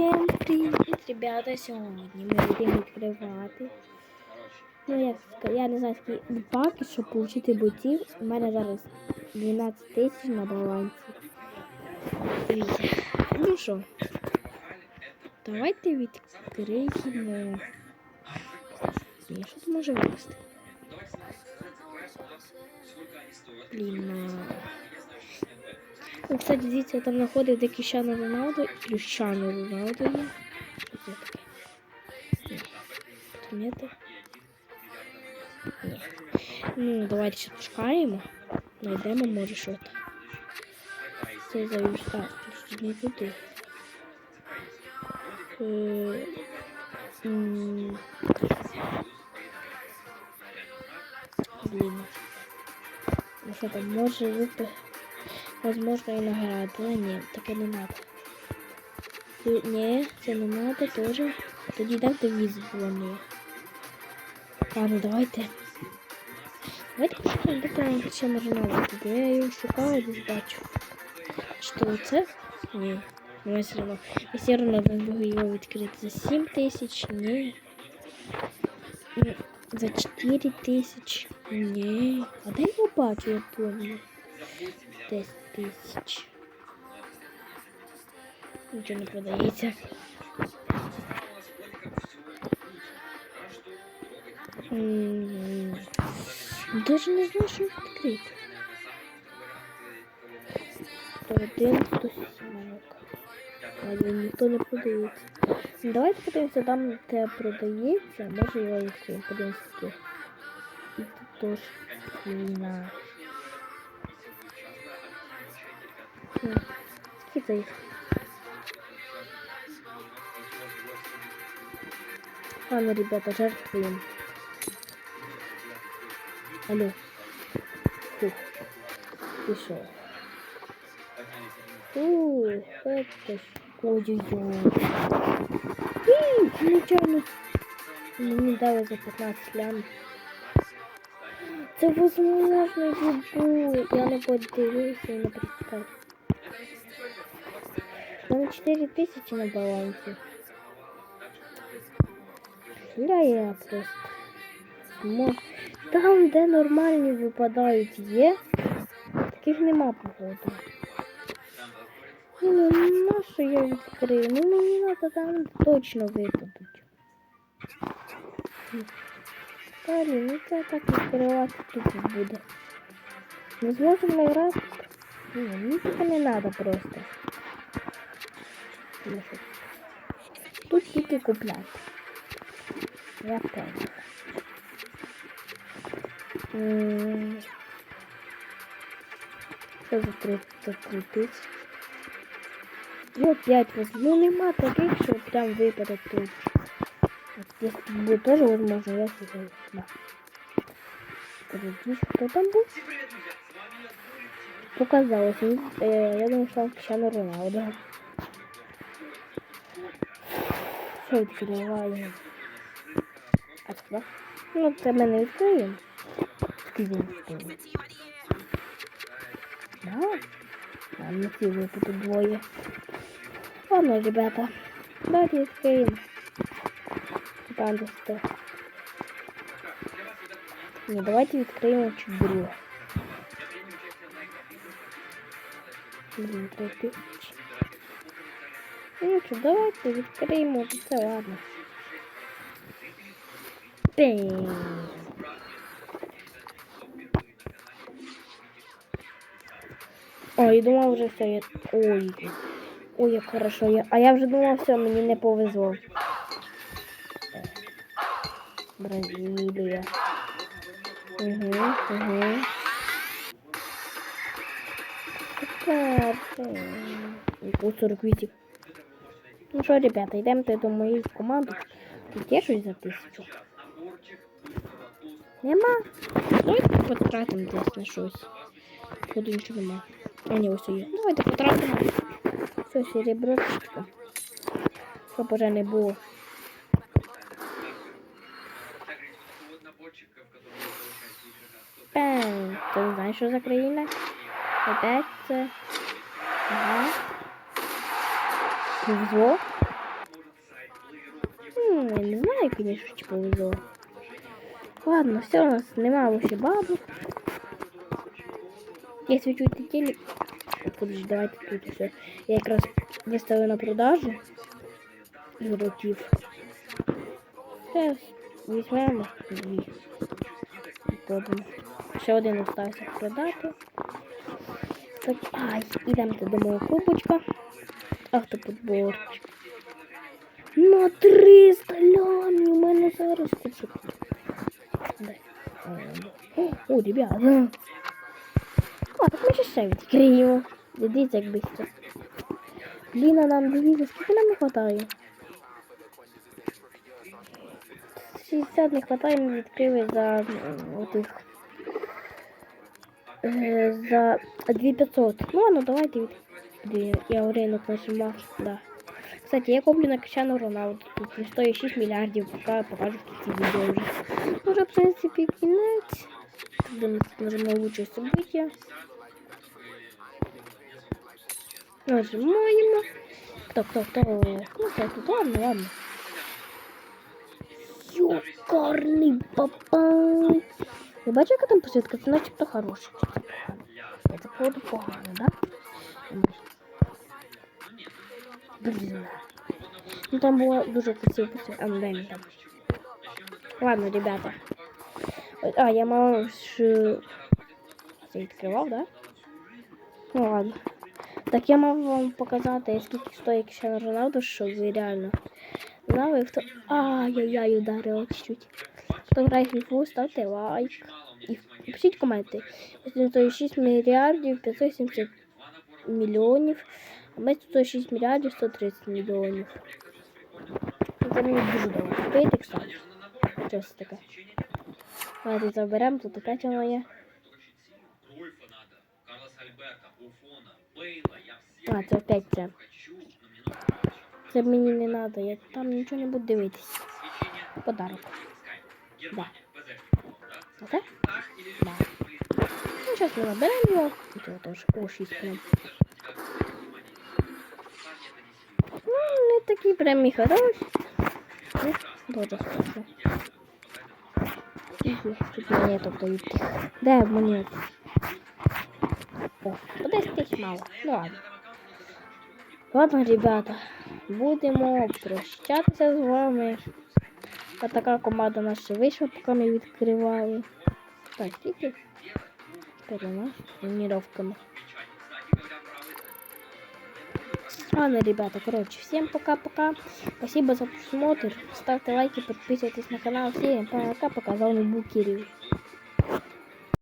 Всем привіт, ребята! Сьогодні ми будемо відкривати. Ну, як я не знаю, скільки паки, щоб отримати ботів. У мене зараз 12 тисяч на балансі. Ну що, давайте відкриємо. Ні, що тут може випасти? Блін, а... Ну, кстати, дивіться, там знаходить де Кіщану Роналду і Кріщану Роналду є. Ні. Ну, давайте ще пошукаємо. Найдемо, може, що там. Це завіж. А, тут не туди. Е, Блін. Ну що там, може випи... Возможно, і награда. Але ні, таке не надо. Ні, це не надо теж. Тоді дайте віз вони. Ладно, давайте. Давайте ще може навити. Бо я його шукала, десь бачу. Що це? Ні. Ну, все одно. Я все одно можу його відкрити за 7 тисяч. Ні. Ну, За 4 тисячі. Ні. А де я його бачу, я помню. 10 тисяч. Нічого не продається. Даже не знаю, що відкрити. Один сто сімок. Але ніхто не продається. Давайте подивимося там, де продається. Може його відкриємо. Подивимося. скільки. І це їх? Ладно, ребята, жертвуем. Алло. Фух. Шо? Фу, это. Ой-ой-ой. Нечаянно. Мені дали за 15 лям. Це возможно. Я не подивився і не представив. У мене 4 тисячі на балансі. Я я просто. Мо- Там, де нормальні випадають, є. Таких нема походу. Ну, на що я відкрию? Ну мені треба там точно випадуть. Далі, ну це так відкривати тут буде. Не зможемо грати. Ні, мені не треба просто. Що? Тут тільки купляти. Я певна. Що за три за три тисячі? Ну, п'ять возьму. Ну, нема таких, що прям випаде тут. Если будет тоже возможно, я сюда. Да. Подожди, кто там был? Показалось. э, я думаю, что там Cristiano Роналдо. відкриваємо. А що? Ну, це ми не відкриємо. Скільки не відкриємо. Да? А на ці випадки двоє. Ладно, ребята. Давайте відкриємо. Там десь те. Ні, давайте відкриємо чуть друге. Блін, три тисячі. Ну що, давайте відкриємо це, ладно. Бень. Ой, я думав вже все. Я... Ой. Ой, як хорошо. Я... А я вже думав, все, мені не повезло. Бразилія. Угу, угу. Така. Яку 48. Ну що, ребята, йдемо до моєї команди. Тут є за тисячу? Нема. Давайте потратимо десь на щось. Походу нічого нема. А ні, ось є. Давайте потратимо. Все, сереброчка. Щоб уже не було. Пен. Ти не знаєш, що за країна? Опять це. Ага. Повезло. Ну, я не знаю, конечно, чи повезло. Ладно, все, у нас нема вообще бабок. Если чуть телек... Подожди, давайте тут все. Я якраз виставив на продажу ігроків. Все, візьмемо дві. І. Ще один остався продати. Так, ай, ідемо до мого кубочка. Автоподборчик. На 300 лямів у мене зараз кучу. О, О, ребята. А, так ми ще відкриємо. Дивіться, як быстро. Блін, нам дивіться, скільки нам не хватає? 60 не хватає, ми відкрили за отих. Е, за 2500. Ну ладно, давайте від... Я ринок нажимав, да. Кстати, я куплю на Крещану Роналду. Тут не стоїть 6 мільярдів, поки покажу в кінці відео вже. Ну, вже, в принципі, кінець. Тут нажимаємо лучшее событие. Нажимаємо. Так, так, так. Ну, так, ладно, ладно. Ёкарний папай. Ви бачите, яка там посвідка? Це начебто хороша. це походу погано, да? Блін. Ну там було дуже красиво мені там. Ладно, ребята. А, я мало ж... Це відкривав, да? Ну ладно. Так я мав вам показати, скільки стоїть Cristiano Роналду, щоб ви реально знали, хто... Ай-яй-яй, ударило чуть-чуть. Хто грає FIFA, ставте лайк. І пишіть коменти. Якщо стоїть 6 мільярдів 570 мільйонів, а ми стоїть 6 мільярдів 130 мільйонів. Це мені дуже довго купити, кстати. Щось таке. Давайте заберемо, тут опять воно є. А, це опять це. Це мені не треба, я там нічого не буду дивитись. Подарок. Да? Оце? Ах, или Да. Ну, зараз ми наберемо його. І цього теж. О, 6 прям. Ну, не такі прям і хороші. Ну, Дуже хорошо. Тут монеток дають. Де монет? О, 10 тисяч мало. Ну ладно. Ладно, ребята, будемо прощатися з вами. А така команда наша вийшла, поки ми відкривали. Так, тільки з тренировками. Ладно, ребята, короче, всем пока-пока. Спасибо за просмотр. Ставьте лайки, подписывайтесь на канал. Всем пока-пока. С вами.